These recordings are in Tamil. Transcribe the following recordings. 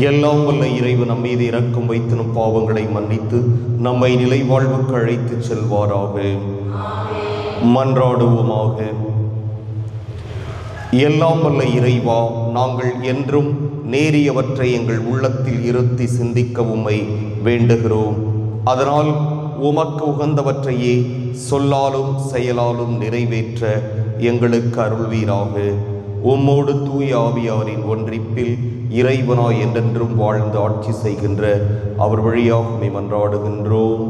எல்லாம் வல்ல இறைவன் நம் மீது இறக்கம் வைத்து பாவங்களை மன்னித்து நம்மை நிலை வாழ்வுக்கு அழைத்து செல்வாராக. மன்றாடுவோமாக. எல்லாம் வல்ல இறைவா நாங்கள் என்றும் நேரியவற்றை எங்கள் உள்ளத்தில் இருத்தி சிந்திக்க உம்மை வேண்டுகிறோம். அதனால் உமக்கு உகந்தவற்றையே சொல்லாலும் செயலாலும் நிறைவேற்ற எங்களுக்கு அருள்வீராக. உம்மோடு தூய ஆவியாரின் ஒன்றிப்பில் இறைவனாய் என்றென்றும் வாழ்ந்து ஆட்சி செய்கின்ற அவர் வழியாக உம்மை மன்றாடுகின்றோம்.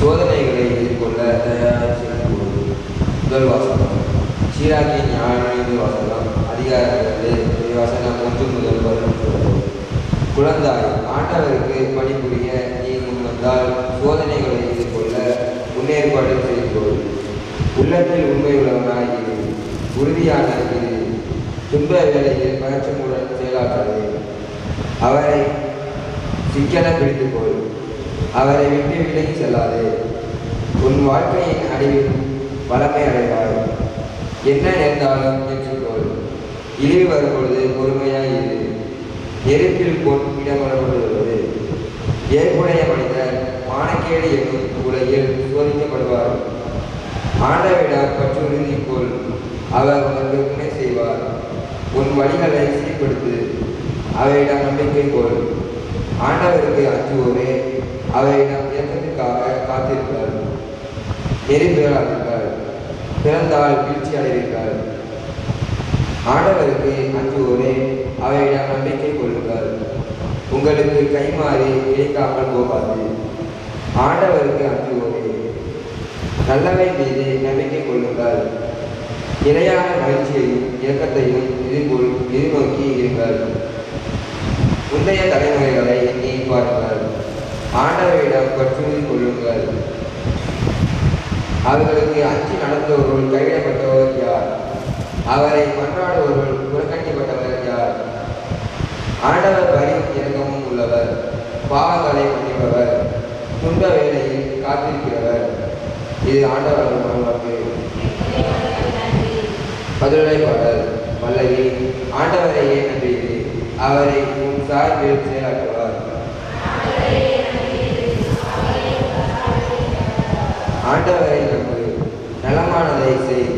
சோதனைகளை எதிர்கொள்ள தயார் செய்யும்போது முதல் வாசகம். சீராக்கிய ஞானி வாசகம். அதிகாரத்திலிருந்து வாசகம் ஒன்று முதல் பதினொன்று குழந்தாய் ஆண்டவருக்கு பணிபுரிய நீ முன் வந்தால் சோதனைகளை எதிர்கொள்ள செயல்பாடு செய்து உள்ளத்தில் உண்மையுள்ளவனாய் இரு உறுதியான இரு துன்ப வேலையில் பகச்சமுடன் செயலாற்றாதே அவரை சிக்கன பிடித்துக்கொள். அவரை விட்டு விலகி செல்லாதே. உன் வாழ்க்கையின் அடிவில் வளமை அடைவாய். என்ன நேர்ந்தாலும் ஏற்றுக்கொள். இழிவு வரும்பொழுது பொறுமையாய் இரு. நெருப்பில் பொன் இடமரப்படுகிறது ஏற்புடைய மனிதர் மானக்கேடு என்னும் உலகில் ஆண்டவிடம் பற்றுறுதி கொள் அவர் உனக்கு துணை செய்வார். உன் வழிகளை சீர்படுத்து அவையிடம் நம்பிக்கை கொள் ஆண்டவருக்கு அஞ்சுவோரே அவையிடம் இயக்கத்திற்காக காத்திருப்பார் நெறிபெறாதீர்கள் பிறந்தால் வீழ்ச்சி அடைவீர்கள். ஆண்டவருக்கு அஞ்சுவோரே அவையிடம் நம்பிக்கை கொள்ளுங்கள். உங்களுக்கு கைமாறி இழைக்காமல் போகாது. ஆண்டவருக்கு அஞ்சுவோரே. நல்லவை மீது நம்பிக்கை கொள்ளுங்கள். நிலையான மகிழ்ச்சியையும் இயக்கத்தையும் எதிர்கொள் எதிர்நோக்கி இருங்கள். முந்தைய தலைமுறைகளை எண்ணி பாருங்கள். ஆண்டவரிடம் பற்றுறுதி கொள்ளுங்கள். அவர்களுக்கு அஞ்சு நடந்தவர்கள் கைவிடப்பட்டவர் யார்? அவரை மன்றாடுவர்கள் புறக்கணிக்கப்பட்டவர் யார்? ஆண்டவர் பணி இறக்கமும் உள்ளவர். பாவங்களை மன்னிப்பவர். துன்ப வேலையில் காத்திருக்கிறவர். இது ஆண்டவர்கள் மனவாக்கு பதிலுரை பாடல் வல்லவி ஆண்டவரையே நம்பியது? அவரை உன் சார்பில் செயலாற்றுவார் ஆண்டவரை நம்பு. நலமானதை செய்.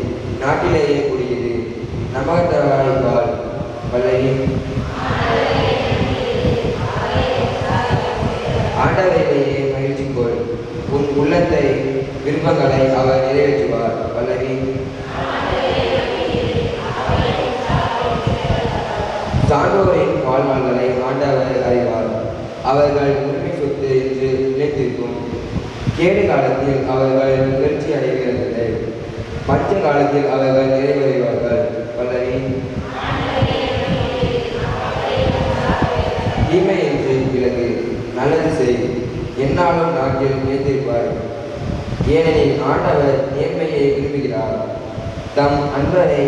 நாட்டிலேயே குடியது நம்பகத்தவாய்ப்பால் வல்லவி ஆண்டவரையிலேயே மகிழ்ச்சி கொள். உன் உள்ளத்தை விருப்பங்களை அவர் நிறைவேற்றுவார். பல்லவி சான்றோரின் வாழ்நாள்களை ஆண்டவர் அறிவார். அவர்கள் உரிமை சொத்து என்று நிலைத்திருக்கும் கேடு காலத்தில் அவர்கள் நிகழ்ச்சி அடைகிறதில்லை மற்ற காலத்தில் அவர்கள் நிறைவடைவார்கள். பல்லவி தீமை என்று விலகு நல்லது செய். என்னாலும் நாட்டில் நினைத்திருப்பார் ஏனெனில் ஆண்டவர் நேர்மையை விரும்புகிறார். தம் அன்பரை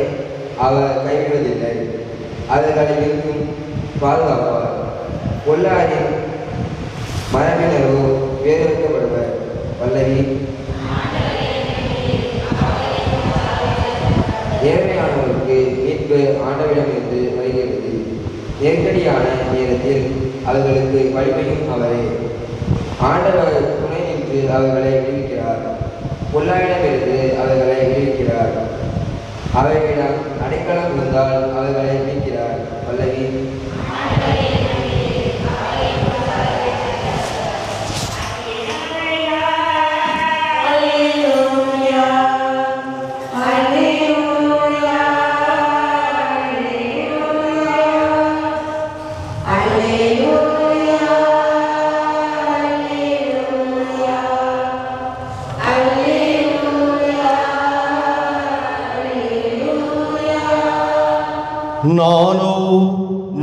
அவர் கைவிடுவதில்லை. அவர்களிலிருந்தும் பாதுகாப்பார். பொல்லாரின் மரபினரோ வேறுபடுவர் வல்லவி நேர்மையானவருக்கு மீட்பு ஆண்டவிடமிருந்து வருகிறது. நெருக்கடியான நேரத்தில் அவர்களுக்கு வலிமையும் அவரே. ஆண்டவர் துணை நின்று அவர்களை விடுவிக்கிறார் பொல்லாயிடமிருந்து அவர்களை விடுவிக்கிறார். அவைகளிடம் அடைக்கலம் இருந்தால் அவர்களை நானோ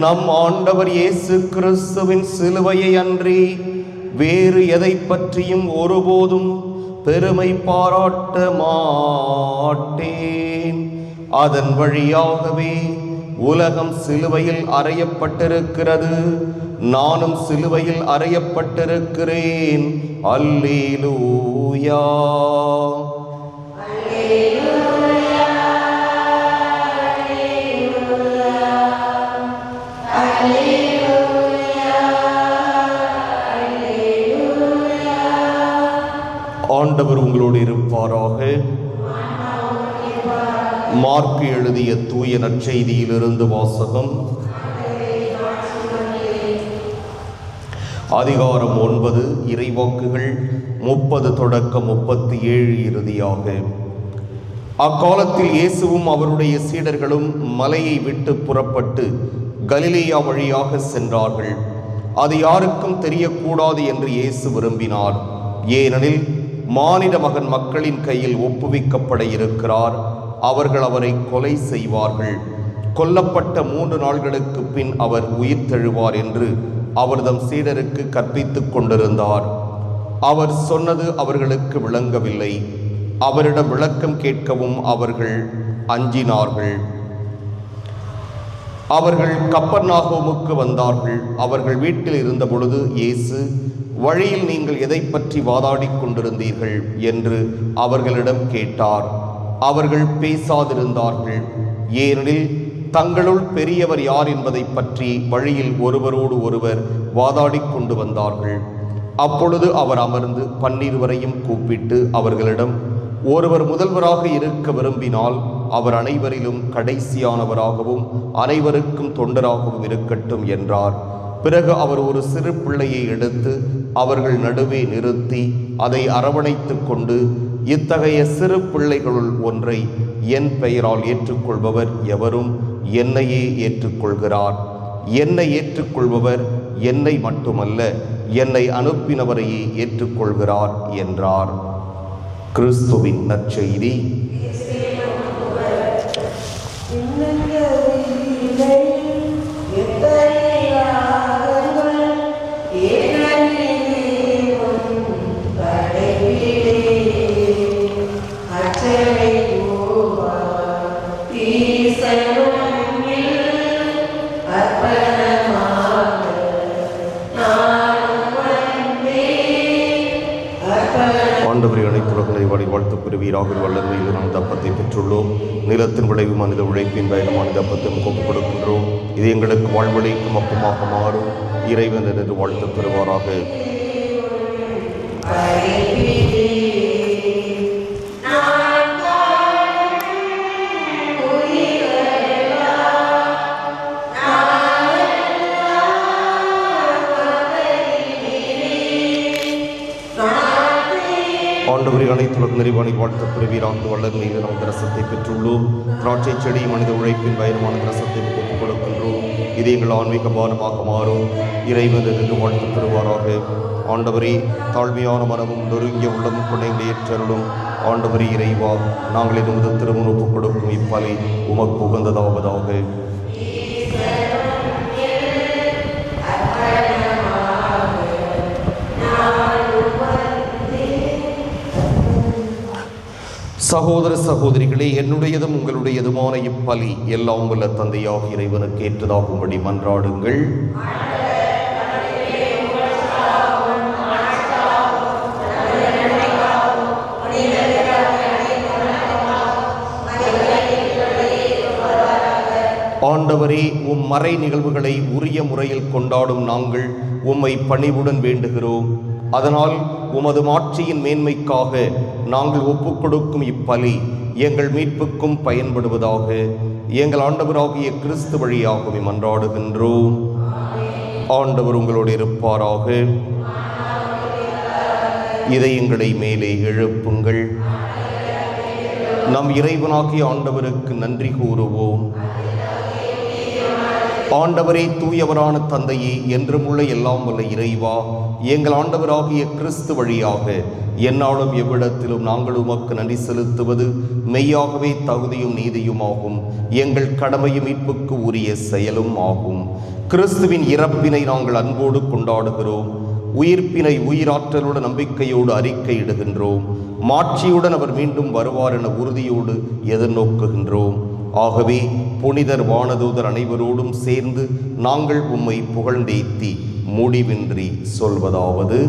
நம் ஆண்டவர் இயேசு கிறிஸ்துவின் சிலுவையை அன்றி வேறு எதை பற்றியும் ஒருபோதும் பெருமை பாராட்ட மாட்டேன். அதன் வழியாகவே உலகம் சிலுவையில் அறையப்பட்டிருக்கிறது. நானும் சிலுவையில் அறையப்பட்டிருக்கிறேன். அல்லேலூயா. ஆண்டவர் உங்களோடு இருப்பாராக. மார்க்கு எழுதிய தூய நற்செய்தியிலிருந்து வாசகம். அதிகாரம் ஒன்பது இறைவாக்குகள் முப்பது தொடக்கம் முப்பத்தி ஏழு இறுதியாக. அக்காலத்தில் இயேசுவும் அவருடைய சீடர்களும் மலையை விட்டு புறப்பட்டு கலிலேயா வழியாக சென்றார்கள். அது யாருக்கும் தெரியக்கூடாது என்று இயேசு விரும்பினார். ஏனெனில் மானிட மகன் மக்களின் கையில் ஒப்புவிக்கப்பட இருக்கிறார். அவர்கள் அவரை கொலை செய்வார்கள். கொல்லப்பட்ட மூன்று நாள்களுக்கு பின் அவர் உயிர் தெழுவார் என்று அவர்தம் சீடருக்கு கற்பித்துக் கொண்டிருந்தார். அவர் சொன்னது அவர்களுக்கு விளங்கவில்லை. அவரிடம் விளக்கம் கேட்கவும் அவர்கள் அஞ்சினார்கள். அவர்கள் கப்பர்நாகோமுக்கு வந்தார்கள். அவர்கள் வீட்டில் இருந்த பொழுது இயேசு வழியில் நீங்கள் எதை பற்றி வாதாடிக் கொண்டிருந்தீர்கள்? என்று அவர்களிடம் கேட்டார். அவர்கள் பேசாதிருந்தார்கள். ஏனெனில் தங்களுள் பெரியவர் யார் என்பதை பற்றி வழியில் ஒருவரோடு ஒருவர் வாதாடிக் கொண்டு வந்தார்கள். அப்பொழுது அவர் அமர்ந்து பன்னிருவரையும் கூப்பிட்டு அவர்களிடம் ஒருவர் முதல்வராக இருக்க விரும்பினால் அவர் அனைவரிலும் கடைசியானவராகவும் அனைவருக்கும் தொண்டராகவும் இருக்கட்டும் என்றார். பிறகு அவர் ஒரு சிறு பிள்ளையை எடுத்து அவர்கள் நடுவே நிறுத்தி அதை அரவணைத்து கொண்டு இத்தகைய சிறு பிள்ளைகளுள் ஒன்றை என் பெயரால் ஏற்றுக்கொள்பவர் எவரும் என்னையே ஏற்றுக்கொள்கிறார். என்னை ஏற்றுக்கொள்பவர் என்னை மட்டுமல்ல என்னை அனுப்பினவரையே ஏற்றுக்கொள்கிறார் என்றார். கிறிஸ்துவின் நற்செய்தி. ஆண்டவரை அனைத்துலக நிறைவாடி வாழ்த்து பெறுவீராக வல்லமையில் நாம் தப்பத்தை பெற்றுள்ளோம். நிலத்தின் விளைவு மனித உழைப்பின் பயணமான தப்பத்தை ஒப்புக் கொடுக்கின்றோம். இது எங்களுக்கு வாழ்வழிக்கும் அப்பமாக மாறும். இறைவன் என்று வாழ்த்து பெறுவாராக. ஆண்டவரை அனைத்துலக நிறைவாணி வாழ்த்து பெறுவீராக வல்லமையில் நாம் கிரசத்தை பெற்றுள்ளோம். திராட்சை செடி மனித உழைப்பின் பயணமான கிரசத்தை ஒப்புக் கொடுக்கின்றோம் இது எங்கள் ஆன்மீக பானமாக மாறும். இறைவன் வாழ்த்து பெறுவாராக ஆண்டவரே தாழ்மையான மனமும் நொறுங்கிய உள்ளமும் கொண்ட ஏற்றருளும். ஆண்டவரே இறைவா நாங்கள் எமது திருமணம் ஒப்புக் கொடுக்கும் இப்பலை உமக்கு உகந்ததாவதாக. சகோதர சகோதரிகளே என்னுடையதும் உங்களுடையதுமான இப்பலி எல்லாம் வல்ல தந்தையாக இறைவனுக்கு ஏற்றதாகும்படி மன்றாடுங்கள். ஆண்டவரே உம் மறை நிகழ்வுகளை உரிய முறையில் கொண்டாடும் நாங்கள் உம்மை பணிவுடன் வேண்டுகிறோம். அதனால் உமது மாட்சியின் மேன்மைக்காக நாங்கள் ஒப்புக் கொடுக்கும் இப்பலி எங்கள் மீட்புக்கும் பயன்படுவதாக எங்கள் ஆண்டவராகிய கிறிஸ்து வழியாகவே மன்றாடுகின்றோம் ஆண்டவர் உங்களோடு இருப்பாராக. இதயங்களை மேலே எழுப்புங்கள். நம் இறைவனாகிய ஆண்டவருக்கு நன்றி கூறுவோம். ஆண்டவரே தூயவரான தந்தையே என்றும் உள்ள எல்லாம் வல்ல இறைவா எங்கள் ஆண்டவராகிய கிறிஸ்து வழியாக என்னாலும் எவ்விடத்திலும் நாங்கள் உமக்கு நன்றி செலுத்துவது மெய்யாகவே தகுதியும் நீதியுமாகும். எங்கள் கடமையும் மீட்புக்கு உரிய செயலும் ஆகும். கிறிஸ்துவின் இறப்பினை நாங்கள் அன்போடு கொண்டாடுகிறோம். உயிர்ப்பினை உயிராற்றலோடு நம்பிக்கையோடு அறிக்கையிடுகின்றோம். மாட்சியுடன் அவர் மீண்டும் வருவார் என உறுதியோடு எதிர்நோக்குகின்றோம். ஆகவே புனிதர் வானதூதர் அனைவரோடும் சேர்ந்து நாங்கள் உம்மை புகழ்ந்தேத்தி முடிவின்றி சொல்வதாவது.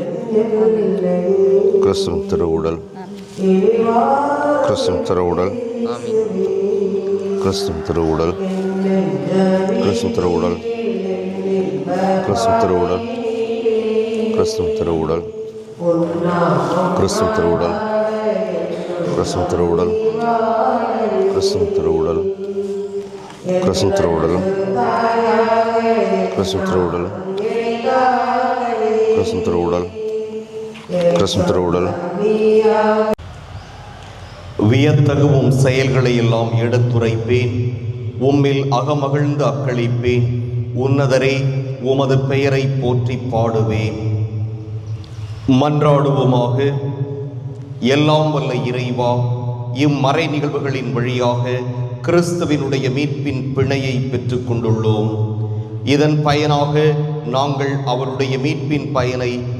கிறிஸ்துவின் திருவுடல் கிறிஸ்துவின் திருவுடல் கிறிஸ்துவின் திருவுடல் கிறிஸ்துவின் திருவுடல் கிறிஸ்துவின் திருவுடல் கிறிஸ்துவின் திருவுடல் கிறிஸ்துவின் திருவுடல் கிறிஸ்துவின் திருவுடல் கிறிஸ்துவின் திருவுடல் கிறிஸ்துவின் திருவுடல் கிறிஸ்துவின் திருவுடல் கிறிஸ்துவின் திருவுடல் கிறிஸ்துவின் திருவுடல் வியத்தகுவும் செயல்களை எல்லாம் எடுத்துரைப்பேன். உம்மில் அகமகிழ்ந்து அக்களிப்பேன். உன்னதரே உமது பெயரை போற்றி பாடுவேன். மன்றாடுவோமாக. எல்லாம் வல்ல இறைவா இம்மறை நிகழ்வுகளின் வழியாக கிறிஸ்துவினுடைய மீட்பின் பிணையை பெற்றுக் கொண்டுள்ளோம். இதன் பயனாக நாங்கள் அவருடைய மீட்பின் பயனை